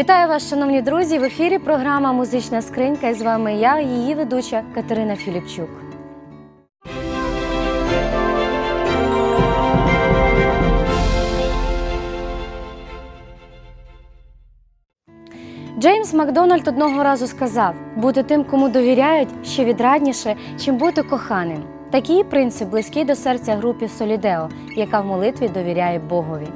Вітаю вас, шановні друзі! В ефірі програма Музична скринька. І з вами я, її ведуча Катерина Філіпчук. Джеймс Макдональд одного разу сказав: бути тим, кому довіряють, ще відрадніше, чим бути коханим. Такий принцип близький до серця групі Солідео, яка в молитві довіряє Богові.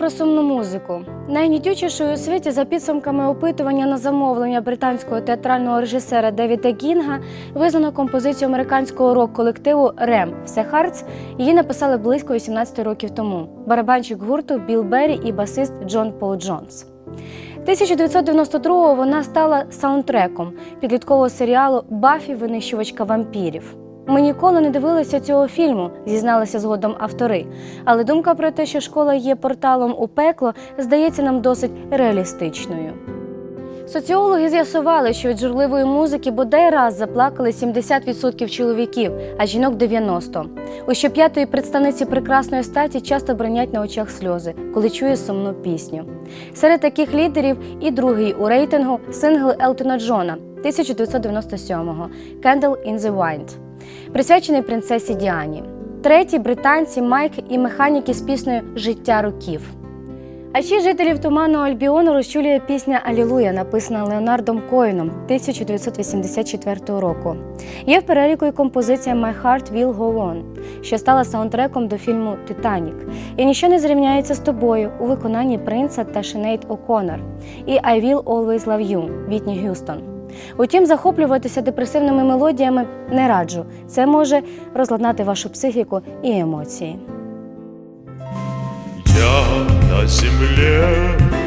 Про сумну музику. Найгнітючішою у світі за підсумками опитування на замовлення британського театрального режисера Девіда Кінга визнано композицію американського рок-колективу Рем Все Хартс. Її написали близько 18 років тому. Барабанщик гурту Білл Беррі і басист Джон Пол Джонс. 1992-го вона стала саундтреком підліткового серіалу Бафі винищувачка вампірів. Ми ніколи не дивилися цього фільму, зізналися згодом автори. Але думка про те, що школа є порталом у пекло, здається нам досить реалістичною. Соціологи з'ясували, що від журливої музики бодай раз заплакали 70% чоловіків, а жінок 90%. У щоп'ятої представниці прекрасної статі часто бронять на очах сльози, коли чує сумну пісню. Серед таких лідерів і другий у рейтингу сингл Елтона Джона 1997-го «Candle in the Wind», присвячений принцесі Діані. Третій британці Майк і механіки з піснею Життя років. А ще жителів туманного Альбіону розчулює пісня Алілуя, написана Леонардом Коїном 1984 року. Є в переліку і композиція My Heart Will Go On, що стала саундтреком до фільму Титанік. І ніщо не зрівняється з тобою у виконанні принца та Шинейд О'Коннор і I Will Always Love You Вітні Гюстон. Утім, захоплюватися депресивними мелодіями не раджу. Це може розладнати вашу психіку і емоції. Я на землі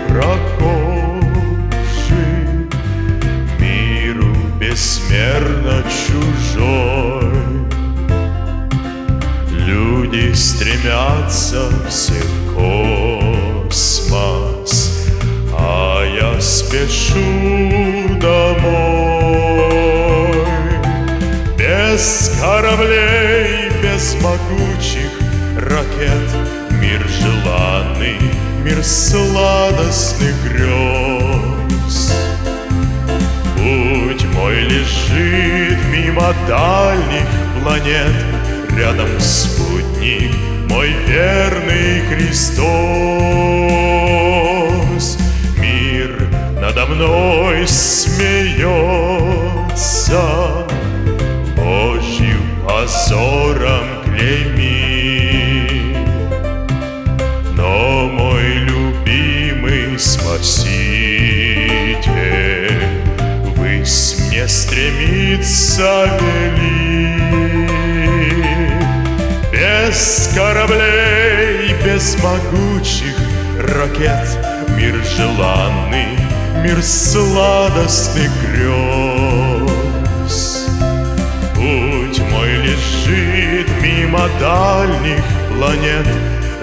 прохожий, дальних планет Рядом спутник, мой верный Христос Мир надо мной смеется Божью позором клейми. Стремится вели. Без кораблей, без могучих ракет. Мир желанный, мир сладостных грез. Путь мой лежит мимо дальних планет.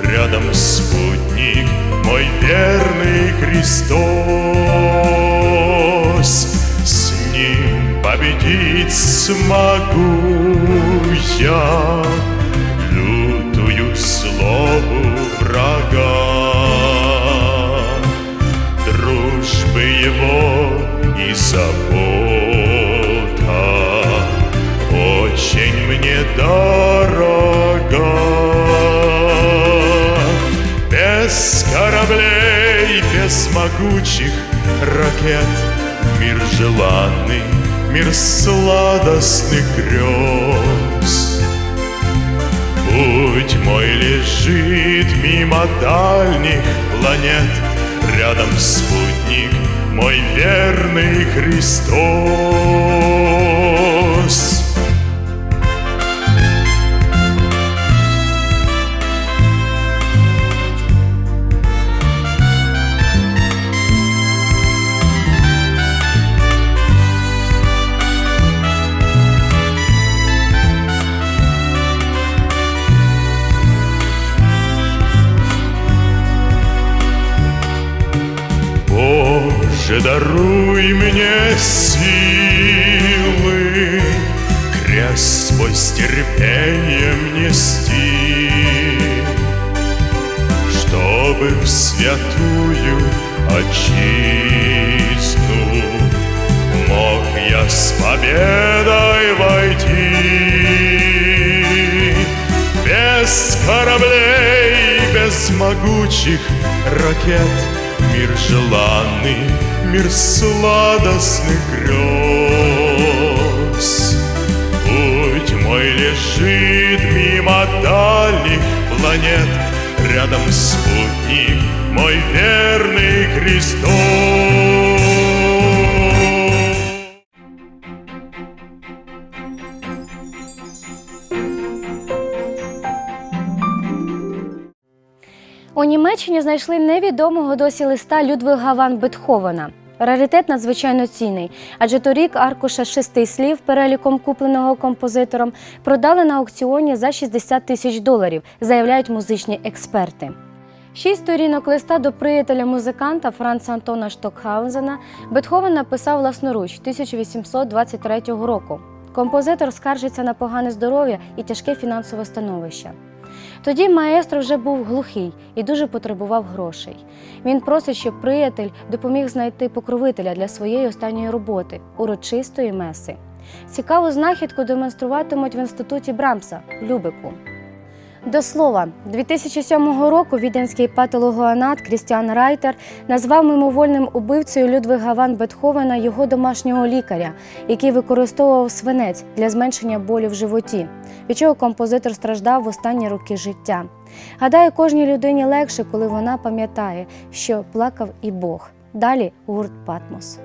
Рядом спутник, мой верный Христос победить смогу я. Лютую злобу врага. Дружбы его и забота Очень мне дорога. Без кораблей, без могучих ракет Мир желанный, мир сладостных грез. Путь мой лежит мимо дальних планет Рядом спутник, мой верный Христос Боже, даруй мне силы Крест свой с терпением нести Чтобы в святую отчизну Мог я с победой войти. Без кораблей, без могучих ракет Мир желанный, мир сладостных грез Путь мой лежит мимо дальних планет Рядом спутник, мой верный Христос. У Німеччині знайшли невідомого досі листа Людвига ван Бетховена. Раритет надзвичайно цінний, адже торік аркуша шести слів переліком купленого композитором продали на аукціоні за 60 тисяч доларів, заявляють музичні експерти. Шість сторінок листа до приятеля музиканта Франца Антона Штокхаузена Бетховен написав власноруч 1823 року. Композитор скаржиться на погане здоров'я і тяжке фінансове становище. Тоді маестро вже був глухий і дуже потребував грошей. Він просить, щоб приятель допоміг знайти покровителя для своєї останньої роботи урочистої меси. Цікаву знахідку демонструватимуть в інституті Брамса в Любеку. До слова, 2007 року віденський патологоанат Крістіан Райтер назвав мимовольним убивцею Людвига ван Бетховена його домашнього лікаря, який використовував свинець для зменшення болю в животі, від чого композитор страждав в останні роки життя. Гадаю, кожній людині легше, коли вона пам'ятає, що плакав і Бог. Далі гурт Патмос.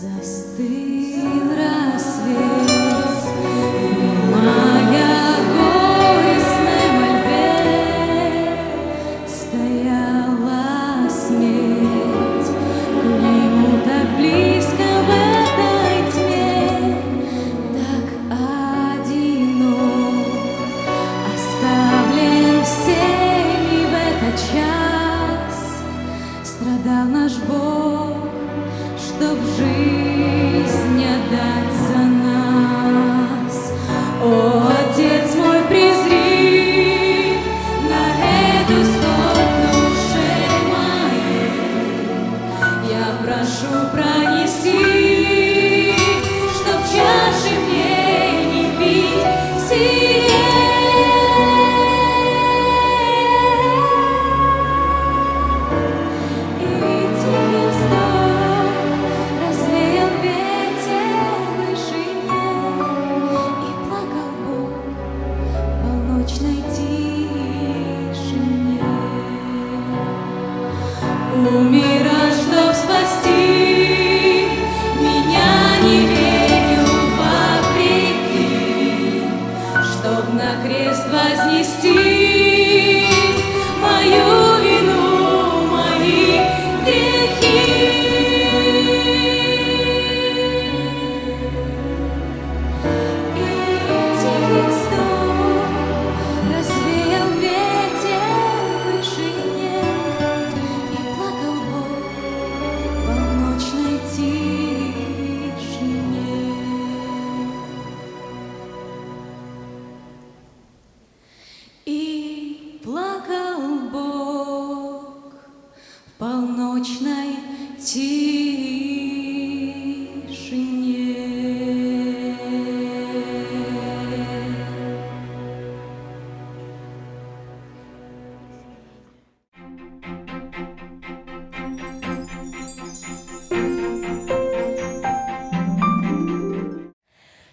Jesus.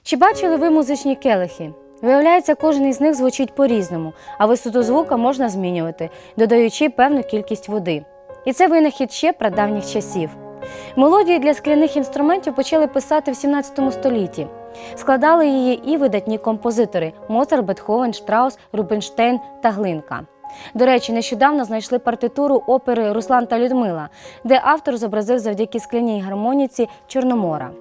Чи бачили ви музичні келихи? Виявляється, кожен із них звучить по-різному, а висоту звука можна змінювати, додаючи певну кількість води. І це винахід ще прадавніх часів. Мелодії для скляних інструментів почали писати в 17 столітті. Складали її і видатні композитори Моцарт, Бетховен, Штраус, Рубінштейн та Глинка. До речі, нещодавно знайшли партитуру опери Руслан та Людмила, де автор зобразив завдяки скляній гармоніці Чорномора.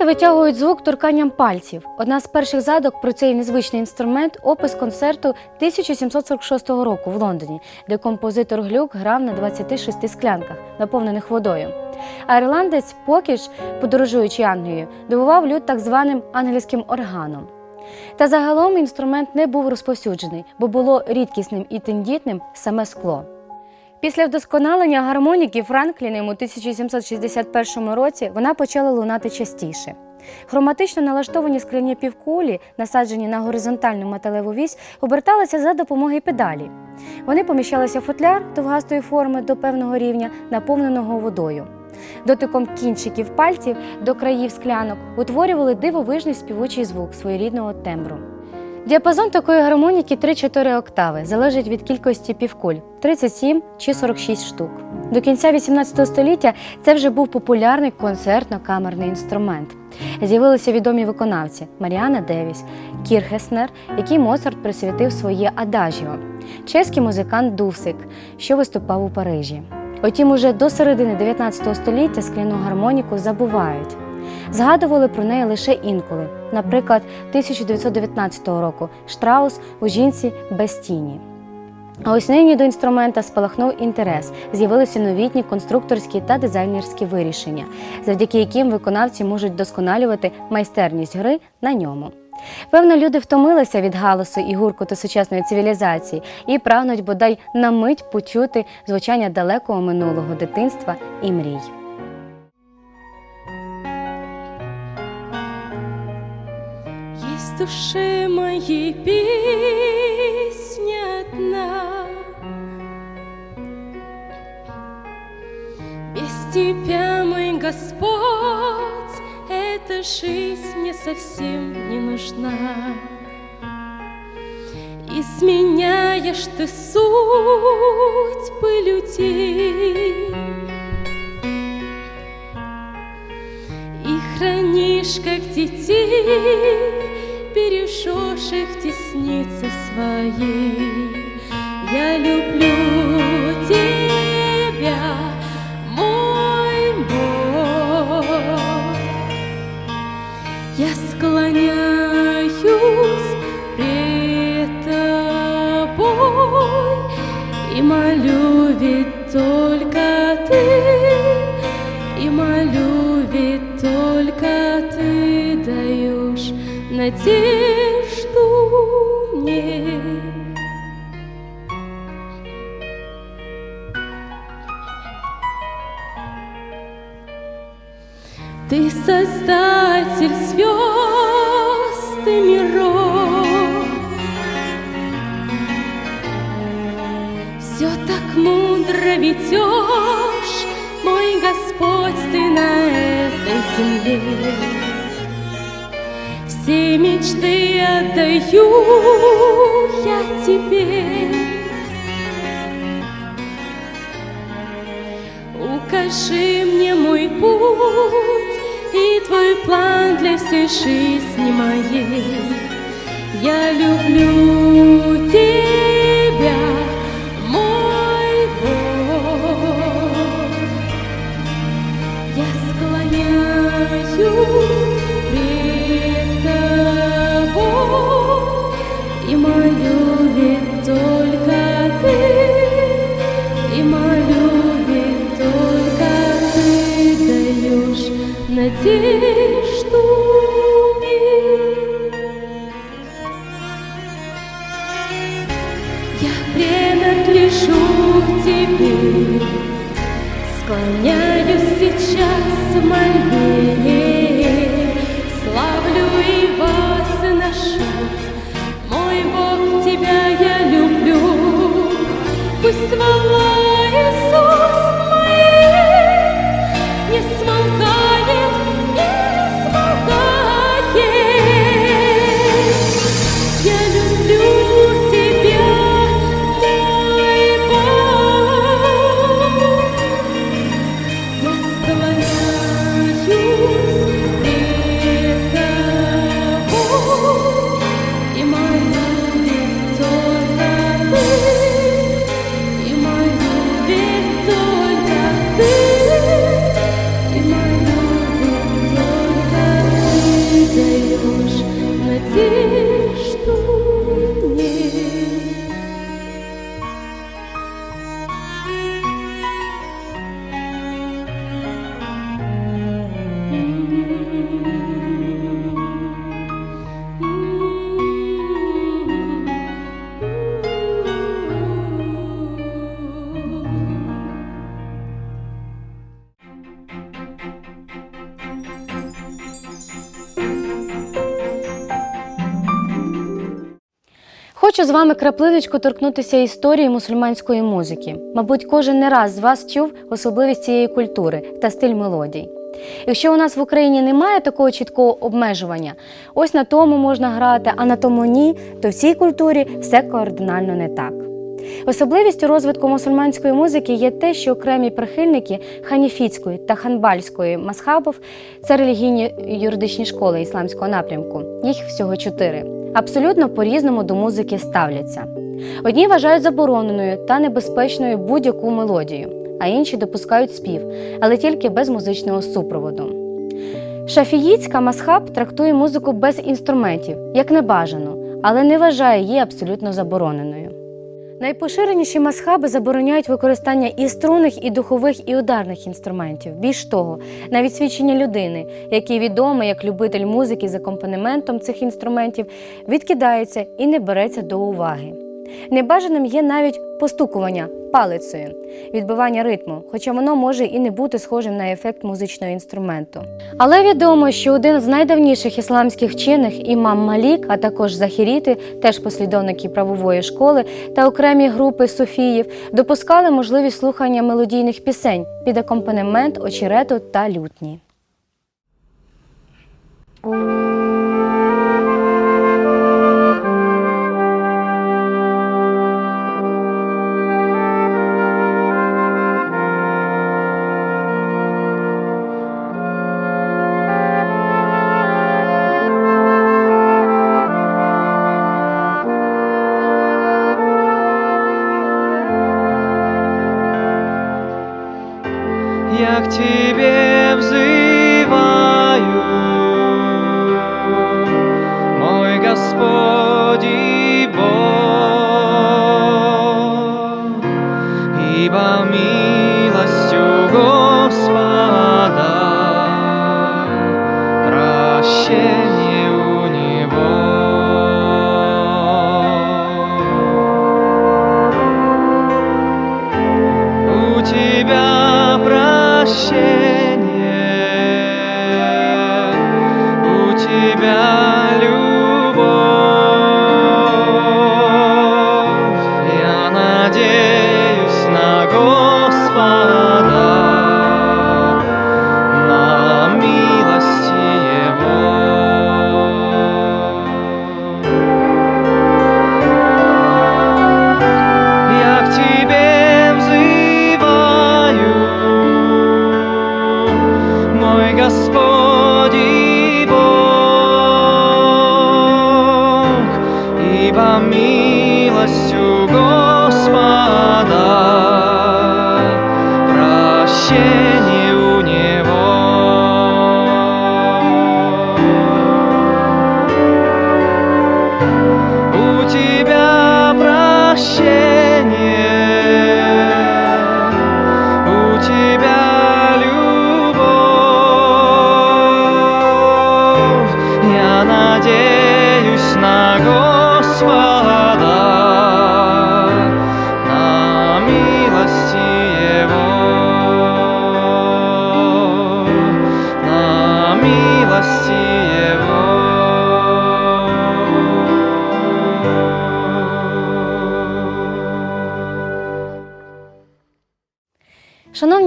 Музиканти витягують звук торканням пальців. Одна з перших задок про цей незвичний інструмент опис концерту 1746 року в Лондоні, де композитор Глюк грав на 26 склянках, наповнених водою. А ірландець Покіш, подорожуючи Англією, дивував люд так званим англійським органом. Та загалом інструмент не був розповсюджений, бо було рідкісним і тендітним саме скло. Після вдосконалення гармоніки Франкліним у 1761 році вона почала лунати частіше. Хроматично налаштовані скляні півкулі, насаджені на горизонтальну металеву вісь, оберталися за допомогою педалі. Вони поміщалися в футляр довгастої форми до певного рівня, наповненого водою. Дотиком кінчиків пальців до країв склянок утворювали дивовижний співучий звук своєрідного тембру. Діапазон такої гармоніки 3-4 октави, залежить від кількості півкуль 37 чи 46 штук. До кінця 18 століття це вже був популярний концертно-камерний інструмент. З'явилися відомі виконавці Маріана Девіс, Кір Геснер, який Моцарт присвятив своє адажіо, чеський музикант Дусик, що виступав у Парижі. Утім, уже до середини 19 століття скляну гармоніку забувають. Згадували про неї лише інколи, наприклад, 1919 року Штраус у жінці без тіні. А ось нині до інструмента спалахнув інтерес, з'явилися новітні конструкторські та дизайнерські вирішення, завдяки яким виконавці можуть досконалювати майстерність гри на ньому. Певно, люди втомилися від галасу і гуркоту сучасної цивілізації і прагнуть бодай на мить почути звучання далекого минулого дитинства і мрій. В душе моей песня одна. Без тебя, мой Господь, эта жизнь мне совсем не нужна. Изменяешь ты судьбы людей И хранишь, как детей, бережешь их в деснице своей. Я люблю надежду мне. Ты создатель звезд и миров. Все так мудро ведешь, мой Господь, ты на этой земле. Все мечты отдаю я тебе. Укажи мне мой путь и твой план для всей жизни моей. Я люблю тебя, мой Бог. Я склоняюсь только ты, и молю только ты даешь надежду. Я принадлежу к тебе, склоняюсь сейчас в мольбе. oh вами краплиночку торкнутися історії мусульманської музики. Мабуть, кожен не раз з вас чув особливість цієї культури та стиль мелодій. Якщо у нас в Україні немає такого чіткого обмежування, ось на тому можна грати, а на тому ні, то в цій культурі все кардинально не так. Особливістю розвитку мусульманської музики є те, що окремі прихильники ханіфітської та ханбальської масхабів це релігійні юридичні школи ісламського напрямку. Їх всього чотири. Абсолютно по-різному до музики ставляться. Одні вважають забороненою та небезпечною будь-яку мелодію, а інші допускають спів, але тільки без музичного супроводу. Шафіїцька масхаб трактує музику без інструментів, як небажану, але не вважає її абсолютно забороненою. Найпоширеніші масхаби забороняють використання і струнних, і духових, і ударних інструментів. Більш того, навіть свідчення людини, який відомий як любитель музики з акомпанементом цих інструментів, відкидається і не береться до уваги. Небажаним є навіть постукування палицею, відбивання ритму, хоча воно може і не бути схожим на ефект музичного інструменту. Але відомо, що один з найдавніших ісламських вчених, імам Малік, а також захіріти, теж послідовники правової школи та окремі групи суфіїв, допускали можливість слухання мелодійних пісень під акомпанемент очерету та лютні. Мой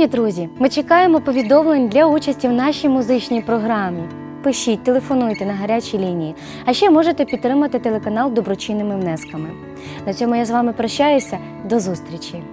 Шановні друзі, ми чекаємо повідомлень для участі в нашій музичній програмі. Пишіть, телефонуйте на гарячій лінії, а ще можете підтримати телеканал доброчинними внесками. На цьому я з вами прощаюся. До зустрічі!